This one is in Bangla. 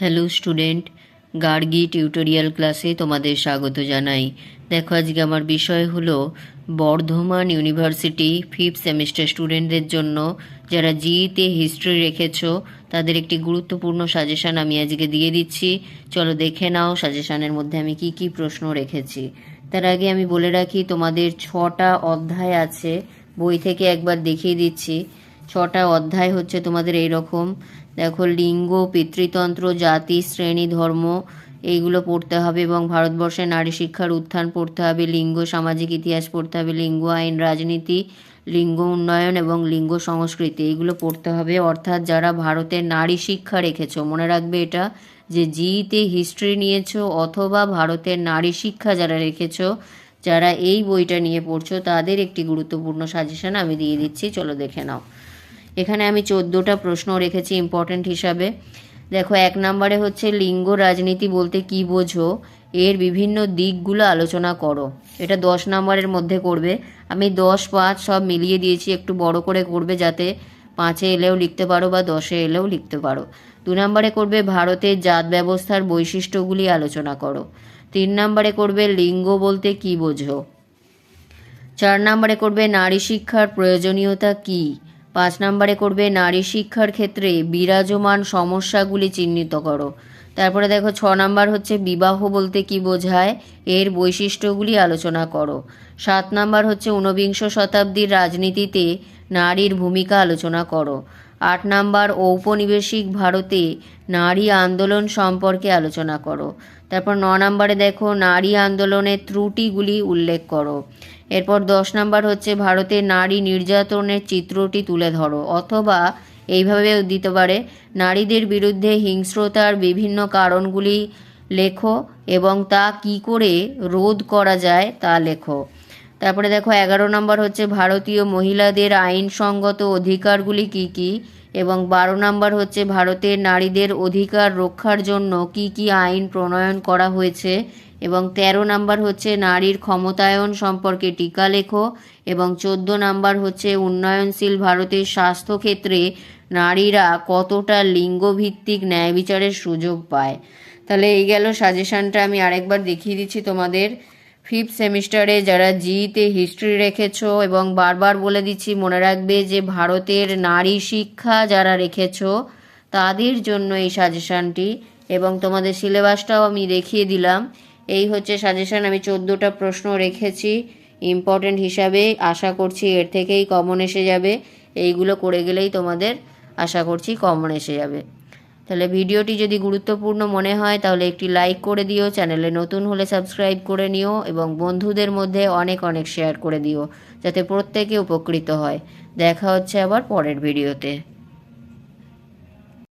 হ্যালো স্টুডেন্ট গার্গি টিউটোরিয়াল ক্লাসে তোমাদের স্বাগত জানাই। দেখো, আজকে আমার বিষয় হলো বর্ধমান ইউনিভার্সিটি ফিফথ সেমিস্টার স্টুডেন্টদের জন্য যারা জিতে হিস্ট্রি রেখেছো, তাদের একটি গুরুত্বপূর্ণ সাজেশন আমি আজকে দিয়ে দিচ্ছি। চলো দেখে নাও সাজেশনের মধ্যে আমি কি কি প্রশ্ন রেখেছি। তার আগে আমি বলে রাখি, তোমাদের ছটা অধ্যায় আছে, বই থেকে একবার দেখিয়ে দিচ্ছি। ছটা অধ্যায় হচ্ছে তোমাদের এই রকম দেখো, লিঙ্গ, পিতৃতন্ত্র, জাতি, শ্রেণি, ধর্ম, এইগুলো পড়তে হবে এবং ভারতবর্ষে নারী শিক্ষার উত্থান পড়তে হবে, লিঙ্গ, সামাজিক ইতিহাস পড়তে হবে, লিঙ্গ আইন, রাজনীতি, লিঙ্গ উন্নয়ন এবং লিঙ্গ সংস্কৃতি, এইগুলো পড়তে হবে। অর্থাৎ যারা ভারতের নারী শিক্ষা রেখেছো, মনে রাখবে এটা, যে জিতে হিস্ট্রি নিয়েছো অথবা ভারতের নারী শিক্ষা যারা রেখেছো, যারা এই বইটা নিয়ে পড়ছো, তাদের একটি গুরুত্বপূর্ণ সাজেশন আমি দিয়ে দিচ্ছি। চলো দেখে নাও। এখানে আমি চোদ্দোটা প্রশ্ন রেখেছি ইম্পর্ট্যান্ট হিসাবে। দেখো, এক নম্বরে হচ্ছে লিঙ্গ রাজনীতি বলতে কি বোঝো? এর বিভিন্ন দিকগুলো আলোচনা করো। এটা দশ নম্বরের মধ্যে করবে। আমি দশ, পাঁচ সব মিলিয়ে দিয়েছি, একটু বড় করে করবে যাতে পাঁচে এলেও লিখতে পারো বা দশে এলেও লিখতে পারো। দু নম্বরে করবে ভারতের জাত ব্যবস্থার বৈশিষ্ট্যগুলি আলোচনা করো। তিন নম্বরে করবে লিঙ্গ বলতে কি বোঝো? চার নম্বরে করবে নারী শিক্ষার প্রয়োজনীয়তা কী? পাঁচ নম্বরে করবে নারী শিক্ষার ক্ষেত্রে বিরাজমান সমস্যাগুলি চিহ্নিত করো। তারপরে দেখো ছ নম্বর হচ্ছে বিবাহ বলতে কি বোঝায়? এর বৈশিষ্ট্যগুলি আলোচনা করো। সাত নম্বর হচ্ছে ঊনবিংশ শতাব্দীর রাজনীতিতে নারীর ভূমিকা আলোচনা করো। আট নাম্বার ঔপনিবেশিক ভারতে নারী আন্দোলন সম্পর্কে আলোচনা করো। তারপর ন নম্বরে দেখো নারী আন্দোলনের ত্রুটিগুলি উল্লেখ করো। এরপর দশ নম্বর হচ্ছে ভারতের নারী নির্যাতনের চিত্রটি তুলে ধরো। অথবা এইভাবেও দিতে পারে, নারীদের বিরুদ্ধে হিংস্রতার বিভিন্ন কারণগুলি লেখো এবং তা কি করে রোধ করা যায় তা লেখো। তারপরে দেখো, এগারো নম্বর হচ্ছে ভারতীয় মহিলাদের আইনসঙ্গত অধিকারগুলি কি কি? এবং বারো নম্বর হচ্ছে ভারতের নারীদের অধিকার রক্ষার জন্য কি কি আইন প্রণয়ন করা হয়েছে এবং ১৩ নাম্বার হচ্ছে নারীর ক্ষমতায়ন সম্পর্কে টিকা লেখো এবং চোদ্দ নাম্বার হচ্ছে উন্নয়নশীল ভারতের স্বাস্থ্যক্ষেত্রে নারীরা কতটা লিঙ্গভিত্তিক ন্যায় বিচারের সুযোগ পায়। তাহলে এই গেল সাজেশানটা, আমি আরেকবার দেখিয়ে দিচ্ছি তোমাদের। ফিফথ সেমিস্টারে যারা জিতে হিস্ট্রি রেখেছো এবং বারবার বলে দিচ্ছি, মনে রাখবে যে ভারতের নারী শিক্ষা যারা রেখেছো, তাদের জন্য এই সাজেশানটি এবং তোমাদের সিলেবাসটাও আমি দেখিয়ে দিলাম। এই হচ্ছে সাজেশন আমি চোদ্দোটা প্রশ্ন রেখেছি। ইম্পর্টেন্ট হিসাবে আশা করছি এর থেকেই কমন এসে যাবে। এইগুলো করে গেলেই তোমাদের আশা করছি কমন এসে যাবে। তাহলে ভিডিওটি যদি গুরুত্বপূর্ণ মনে হয়, তাহলে একটি লাইক করে দিও, চ্যানেলে নতুন হলে সাবস্ক্রাইব করে নিও এবং বন্ধুদের মধ্যে অনেক অনেক শেয়ার করে দিও, যাতে প্রত্যেকে উপকৃত হয়। দেখা হচ্ছে আবার পরের ভিডিওতে